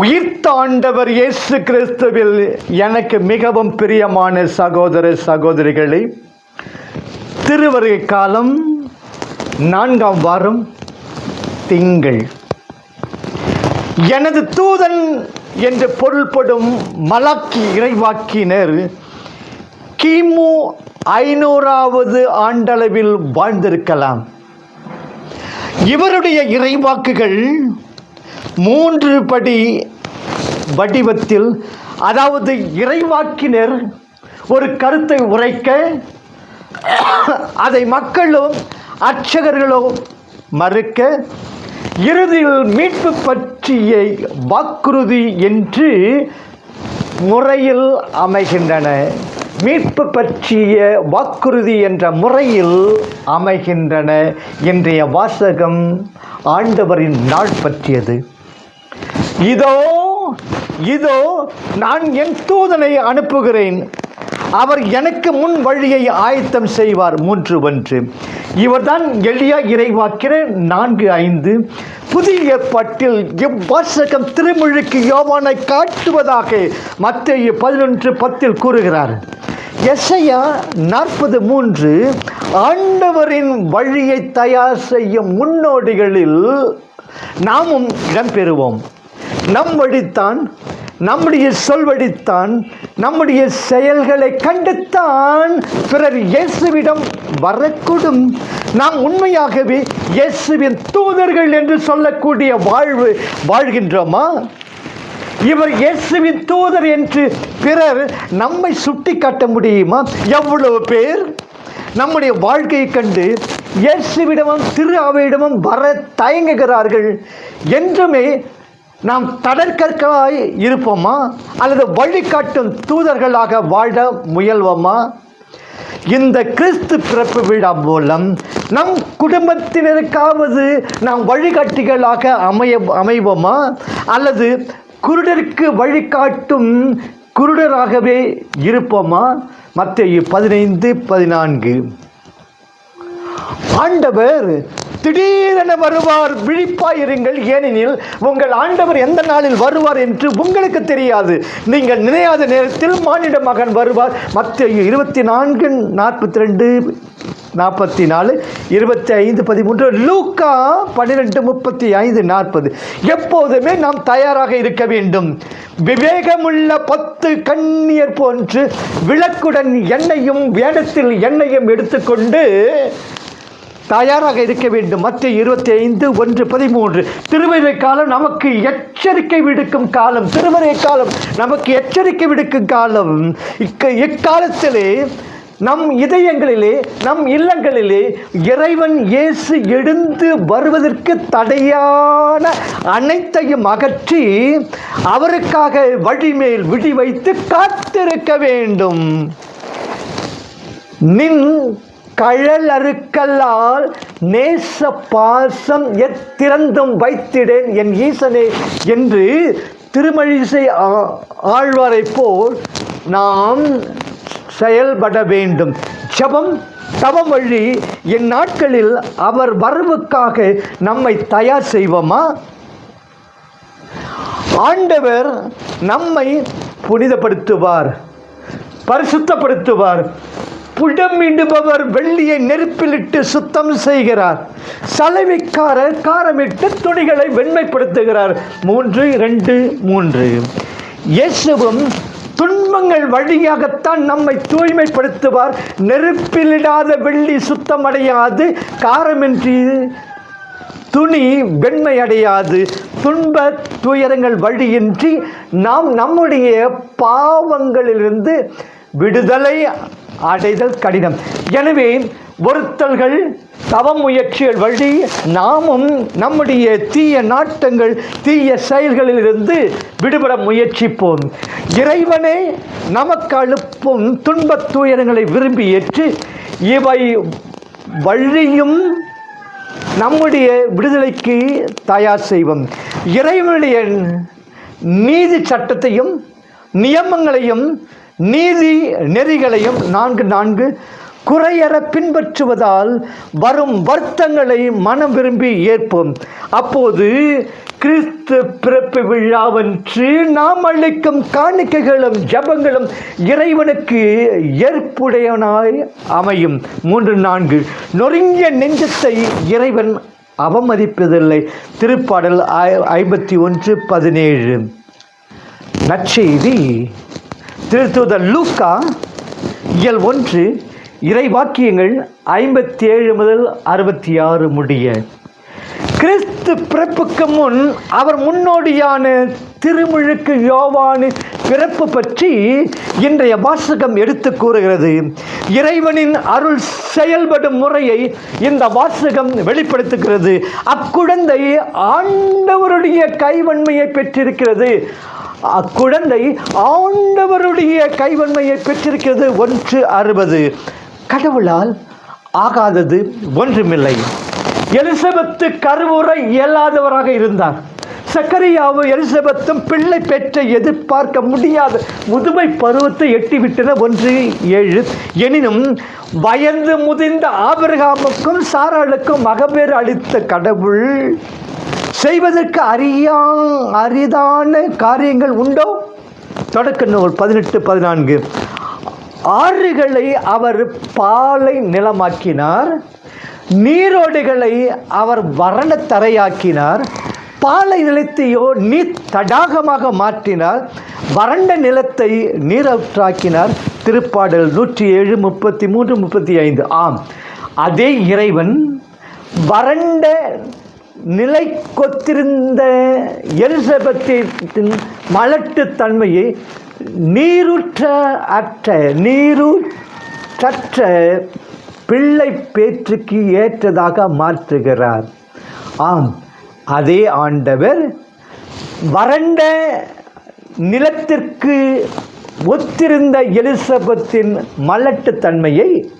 உயிர்த்தாண்டவர் இயேசு கிறிஸ்துவில் எனக்கு மிகவும் பிரியமான சகோதர சகோதரிகளே திருவருகை காலம் நான்காம் வாரம் திங்கள். எனது தூதன் என்று பொருள்படும் மலாக்கி இறைவாக்கினர் கிமு ஐநூறாவது ஆண்டளவில் வாழ்ந்திருக்கலாம். இவருடைய இறைவாக்குகள் மூன்று படி வடிவத்தில் அதாவது இறைவாக்கினர் ஒரு கருத்தை உரைக்க அதை மக்களும் அர்ச்சகர்களோ மறுக்க இறுதியில் மீட்பு பற்றிய வாக்குறுதி என்று முறையில் அமைகின்றன. மீட்பு பற்றிய வாக்குறுதி என்ற முறையில் அமைகின்றன. இன்றைய வாசகம் ஆண்டவரின் நாள் பற்றியது. இதோ இதோ நான் என் தூதனை அனுப்புகிறேன். அவர் எனக்கு முன் வழியை ஆயத்தம் செய்வார் மூன்று ஒன்று இவர்தான் எளியா இறைவாக்கிற நான்கு ஐந்து. புதிய ஏற்பாட்டில் இவ்வாசகம் திருமொழிக்கு யோவானை காட்டுவதாக மத்திய பதினொன்று பத்தில் கூறுகிறார். எஸ்ஐயா நாற்பது மூன்று ஆண்டவரின் வழியை தயார் செய்யும் முன்னோடிகளில் நாமும் இடம்பெறுவோம். நம் வழித்தான் நம்முடைய சொல்வடித்தான் நம்முடைய செயல்களை கண்டுத்தான் பிறர் இயேசுவிடம் வரக்கூடும். நாம் உண்மையாகவே இயேசுவின் தூதர்கள் என்று சொல்லக்கூடிய வாழ்வு வாழ்கின்றோமா? இவர் இயேசுவின் தூதர் என்று பிறர் நம்மை சுட்டி காட்ட முடியுமா? எவ்வளவு பேர்? நம்முடைய வாழ்க்கையை கண்டு இயேசுவிடமும் திரு அவையிடமும் வர தயங்குகிறார்கள். என்றுமே நாம் தடற்கற்களாய் இருப்போமா? அல்லது வழிகாட்டும் தூதர்களாக வாழ முயல்வோமா? இந்த கிறிஸ்து பிறப்பு விழா மூலம் நம் குடும்பத்தினருக்காவது நாம் வழிகாட்டிகளாக அமைய அமைவோமா? அல்லது குருடருக்கு வழிகாட்டும் குருடராகவே இருப்போமா? மத்திய பதினைந்து பதினான்கு. ஆண்டவர் திடீரென வருவார் விழிப்பாயிருங்கள். ஏனெனில் உங்கள் ஆண்டவர் எந்த நாளில் வருவார் என்று உங்களுக்கு தெரியாது. நீங்கள் நினையாத நேரத்தில் மானிட மகன் வருவார். மத்திய இருபத்தி நான்கு நாற்பத்தி ரெண்டு நாற்பத்தி நாலு இருபத்தி ஐந்து பதிமூன்று லூக்கா பன்னிரெண்டு முப்பத்தி ஐந்து நாற்பது. எப்போதுமே நாம் தயாராக இருக்க வேண்டும். விவேகமுள்ள பத்து கண்ணியர் போன்று விளக்குடன் எண்ணெயும் வேடத்தில் எண்ணெயும் எடுத்துக்கொண்டு தயாராக இருக்க வேண்டும். மத்திய இருபத்தி ஐந்து ஒன்று பதிமூன்று. திருவரை காலம் நமக்கு எச்சரிக்கை விடுக்கும் காலம். திருவரை காலம் நமக்கு எச்சரிக்கை விடுக்கும் காலம். இக்க இக்காலத்திலே நம் இதயங்களிலே நம் இல்லங்களிலே இறைவன் இயேசு எழுந்து வருவதற்கு தடையான அனைத்தையும் அகற்றி அவருக்காக வழிமேல் விழி வைத்து காத்திருக்க வேண்டும். நின் கழல் அறுக்கல்லால் நேச பாசம் எத்திறந்தும் வைத்திடேன் என் ஈசனே என்று திருமழிசை ஆ- ஆழ்வாரைப் போல் நாம் செயல்பட வேண்டும். ஜபம் தவம் வழி என் நாட்களில் அவர் வரவுக்காக நம்மை தயார் செய்வோமா? ஆண்டவர் நம்மை புனிதப்படுத்துவார் பரிசுத்தப்படுத்துவார். புடமிடுபவர் வெள்ளியை நெருப்பிலிட்டு சுத்தம் செய்கிறார். சலவைக்காரர் காரமிட்டு துணிகளை வெண்மைப்படுத்துகிறார். மூன்று இரண்டு மூன்று. இயேசுவும் துன்பங்கள் வழியாகத்தான் நம்மை தூய்மைப்படுத்துவார். நெருப்பிலிடாத வெள்ளி சுத்தமடையாது. காரமின்றி துணி வெண்மை அடையாது துன்ப துயரங்கள் வழியின்றி நாம் நம்முடைய பாவங்களிலிருந்து விடுதலை அடைதல் கடினம். எனவே ஒருத்தல்கள் தவ முயற்சிகள் வழி நாமும் நம்முடைய தீய நாட்டங்கள் தீய செயல்களிலிருந்து விடுபட முயற்சிப்போம். இறைவனே நமக்கு அழுப்பும் துன்பத் துயரங்களை விரும்பி ஏற்று இவை வழியும் நம்முடைய விடுதலைக்கு தயார் செய்வோம். இறைவனுடைய நீதி சட்டத்தையும் நியமங்களையும் நீதி நெறிகளையும் நான்கு நான்கு குறையற பின்பற்றுவதால் வரும் வருத்தங்களை மனம் விரும்பி ஏற்போம். அப்போது கிறிஸ்து பிறப்பு விழாவன்று நாம் அளிக்கும் காணிக்கைகளும் ஜபங்களும் இறைவனுக்கு ஏற்புடையவனாய் அமையும். மூன்று நான்கு நொறுங்கிய நெஞ்சத்தை இறைவன் அவமதிப்பதில்லை. திருப்பாடல் ஐ- ஐம்பத்தி ஒன்று பதினேழு. நற்செய்தி திருத்துதர் லூக்கா இயல் ஒன்று இறைவாக்கியங்கள் ஐம்பத்தி ஏழு முதல் அறுபத்தி ஆறு முடிய. கிறிஸ்து பிறப்புக்கு முன் அவர் முன்னோடியான திருமுழுக்கு யோவானு பிறப்பு பற்றி இன்றைய வாசகம் எடுத்து கூறுகிறது. இறைவனின் அருள் செயல்படும் முறையை இந்த வாசகம் வெளிப்படுத்துகிறது. அக்குழந்தை ஆண்டவருடைய கைவன்மையை பெற்றிருக்கிறது. அக்குழந்தை ஆண்டவருடைய கைவன்மையை பெற்றிருக்கிறது. ஒன்று அறுபது. கடவுளால் ஆகாதது ஒன்றுமில்லை. எலிசபெத்து கருவுரை இயலாதவராக இருந்தார். சக்கரியாவும் எலிசபெத்தும் பிள்ளை பெற்ற எதிர்பார்க்க முடியாத முதுமை பருவத்தை எட்டிவிட்டன. ஒன்று ஏழு. எனினும் வயது முதிர்ந்த ஆபிரகாமுக்கும் சாராளுக்கும் மகபேறு அளித்த கடவுள் செய்வதற்கு அறியா அரிதான காரியங்கள் உண்டோ? தொடக்க நூல் பதினெட்டு பதினான்கு. ஆறுகளை அவர் பாலை நிலமாக்கினார் நீரோடுகளை அவர் வறண்ட தரையாக்கினார் பாலை நிலத்தையோ நீர் தடாகமாக மாற்றினார் வறண்ட நிலத்தை நீரற்றாக்கினார். திருப்பாடல் நூற்றி ஏழு முப்பத்தி மூன்று முப்பத்தி ஐந்து. ஆம். அதே இறைவன் வறண்ட நிலை கொத்திருந்த எலிசபெத்தின் மலட்டுத் தன்மையை நீருற்ற அற்ற நீருற்றற்ற பிள்ளை பேற்றுக்கு ஏற்றதாக மாற்றுகிறார். ஆம் அதே ஆண்டவர் வறண்ட நிலத்திற்கு ஒத்திருந்த எலிசபெத்தின் மலட்டுத் தன்மையை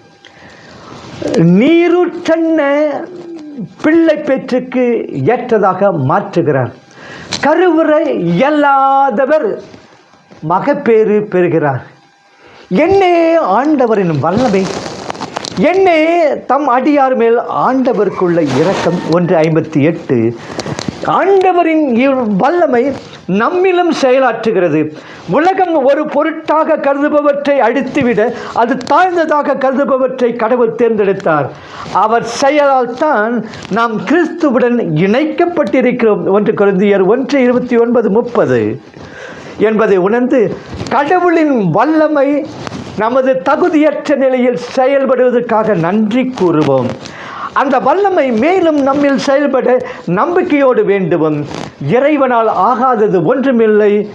நீருற்றன்ன பிள்ளை பேற்றுக்கு ஏற்றதாக மாற்றுகிறார். கருவுரை இயலாதவர் மகப்பேறு பெறுகிறார். என்னே ஆண்டவரின் வல்லமை. என்னே தம் அடியார் மேல் ஆண்டவருக்குள்ள இரக்கம். ஒன்று ஐம்பத்தி எட்டு. ஆண்டவரின் வல்லமை நம்மிலும் செயலாற்றுகிறது. உலகம் ஒரு பொருட்டாக கருதுபவற்றை அழித்துவிட அது தாழ்ந்ததாக கருதுபவற்றை கடவுள் தேர்ந்தெடுத்தார். அவர் செயலால் தான் நாம் கிறிஸ்துவுடன் இணைக்கப்பட்டிருக்கிறோம். ஒன்று கருந்தியர் ஒன்று இருபத்தி ஒன்பது முப்பது. என்பதை உணர்ந்து கடவுளின் வல்லமை நமது தகுதியற்ற நிலையில் செயல்படுவதற்காக நன்றி கூறுவோம். அந்த வல்லமை மேலும் நம்மில் செயல்பட நம்பிக்கையோடு வேண்டுவோம். இறைவனால் ஆகாதது ஒன்றுமில்லை.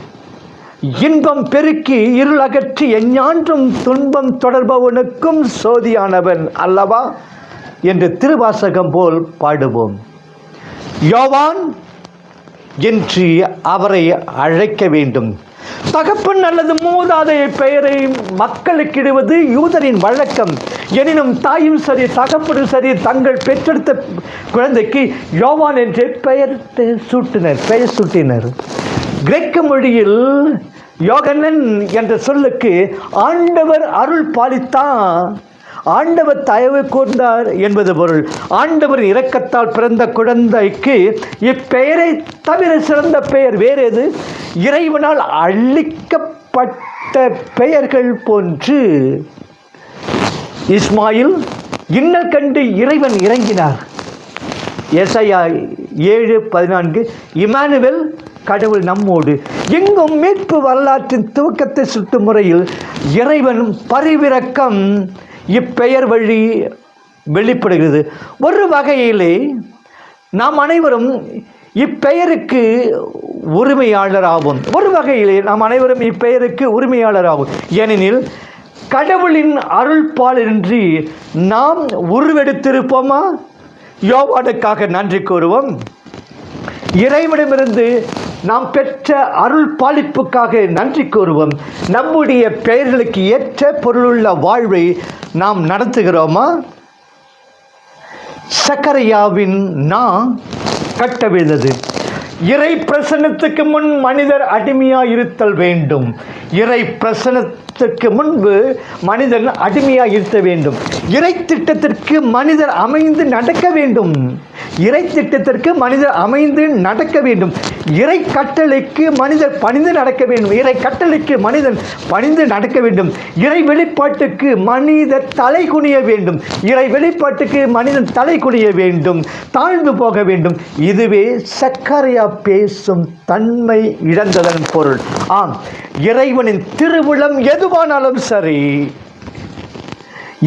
இன்பம் பெருக்கி இருளகற்றி எஞ்ஞான்றும் துன்பம் தொடர்பவனுக்கும் சோதியானவன் அல்லவா என்று திருவாசகம் போல் பாடுவோம். யோவான் என்று அவரை அழைக்க வேண்டும். தகப்பன் அல்லது மூதாதைய பெயரை மக்களுக்கிடுவது யூதரின் வழக்கம். எனினும் தாயும் சரி தகப்பனும் சரி தங்கள் பெற்றெடுத்த குழந்தைக்கு யோவான் என்று பெயர் சூட்டினர் பெயர் சூட்டினர். கிரேக்க மொழியில் யோகனன் என்ற சொல்லுக்கு ஆண்டவர் அருள் பாலித்தான் ஆண்டவர் தயவு கூர்ந்தார் என்பது பொருள். ஆண்டவர் இரக்கத்தால் பிறந்த குழந்தைக்கு இப்பெயரை தவிர சிறந்த பெயர் வேறு எது? இறைவனால் அழிக்கப்பட்ட பெயர்கள் போன்று. இஸ்மாயில் இன்னல் கண்டு இறைவன் இறங்கினார். எஸ்ஐயா ஏழு பதினான்கு இமானுவல் கடவுள் நம்மோடு. எங்கும் மீட்பு வரலாற்றின் துவக்கத்தை சுட்டு முறையில் இறைவன் பரிவிறக்கம் இப்பெயர் வழி வெளிப்படுகிறது. ஒரு வகையிலே நாம் அனைவரும் இப்பெயருக்கு உரிமையாளர் ஆகும் ஒரு வகையிலே நாம் அனைவரும் இப்பெயருக்கு உரிமையாளர் ஆகும் ஏனெனில் கடவுளின் அருள்பாலின்றி நாம் உருவெடுத்திருப்போமா? யோவானுக்காக நன்றி கூறுவோம். இறைவனிடமிருந்து நாம் பெற்ற அருள் பாலிப்புக்காக நன்றி கூறுவோம். நம்முடைய பெயர்களுக்கு ஏற்ற பொருளுள்ள வாழ்வை நாம் நடத்துகிறோமா? சக்கரையாவின் நான் கட்ட விழுந்தது இறை பிரசனத்துக்கு முன் மனிதர் அடிமையாக இருத்தல் வேண்டும். இறை பிரசன திட்டத்திற்கு முன்பு மனிதன் அடிமையாக இருக்க வேண்டும். இறை திட்டத்திற்கு மனிதர் அமைந்து நடக்க வேண்டும். இறை திட்டத்திற்கு மனிதர் அமைந்து நடக்க வேண்டும். இறை கட்டளைக்கு மனிதர் பணிந்து நடக்க வேண்டும். இறை கட்டளைக்கு மனிதன் பணிந்து நடக்க வேண்டும். இறை வெளிப்பாட்டுக்கு மனிதர் தலை குனிய வேண்டும். இறை வெளிப்பாட்டுக்கு மனிதன் தலை குனிய வேண்டும். தாழ்ந்து போக வேண்டும். இதுவே சக்கரையா பேசும் தன்மை இழந்ததன் பொருள். ஆம். இறைவனின் திருவுளம் எதுவானாலும் சரி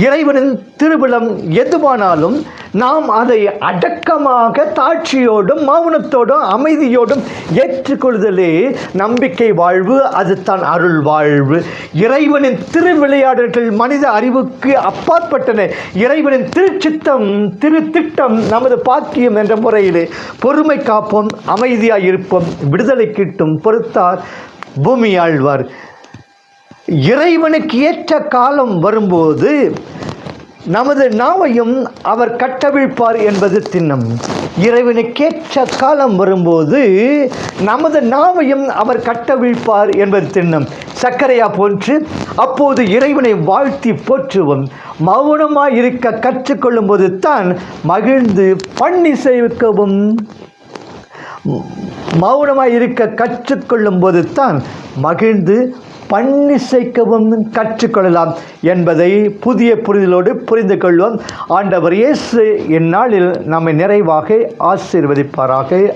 இறைவனின் திருவிழம் எதுவானாலும் நாம் அதை அடக்கமாக தாட்சியோடும் மௌனத்தோடும் அமைதியோடும் ஏற்றுக்கொள்தலே நம்பிக்கை வாழ்வு அது தான் அருள் வாழ்வு. இறைவனின் திருவிளையாடல்கள் மனித அறிவுக்கு அப்பாற்பட்டன. இறைவனின் திருச்சித்தம் திருத்திட்டம் நமது பாக்கியம் என்ற முறையிலே பொறுமை காப்போம் அமைதியாக இருப்போம் விடுதலை கிட்டும் பொறுத்தார் பூமி ஆழ்வார் இறைவனுக்கு ஏற்ற காலம் வரும்போது நமது நாவையும் அவர் கட்டவிழ்ப்பார் என்பது திண்ணம். இறைவனுக்கேற்ற காலம் வரும்போது நமது நாவையும் அவர் கட்டவிழ்ப்பார் என்பது திண்ணம். சர்க்கரையா போன்று அப்போது இறைவனை வாழ்த்தி போற்றுவோம். மௌனமாக இருக்க கற்றுக்கொள்ளும் போது தான் மகிழ்ந்து பண்ணி செய்விக்கவும் மௌனமாக இருக்க கற்றுக்கொள்ளும் போது தான் மகிழ்ந்து பன்னிசைக்கவும் கற்றுக்கொள்ளலாம் என்பதை புதிய புரிதலோடு புரிந்து கொள்வோம். ஆண்டவர் இயேசு இந்நாளில் நம்மை நிறைவாக ஆசீர்வதிப்பாராக.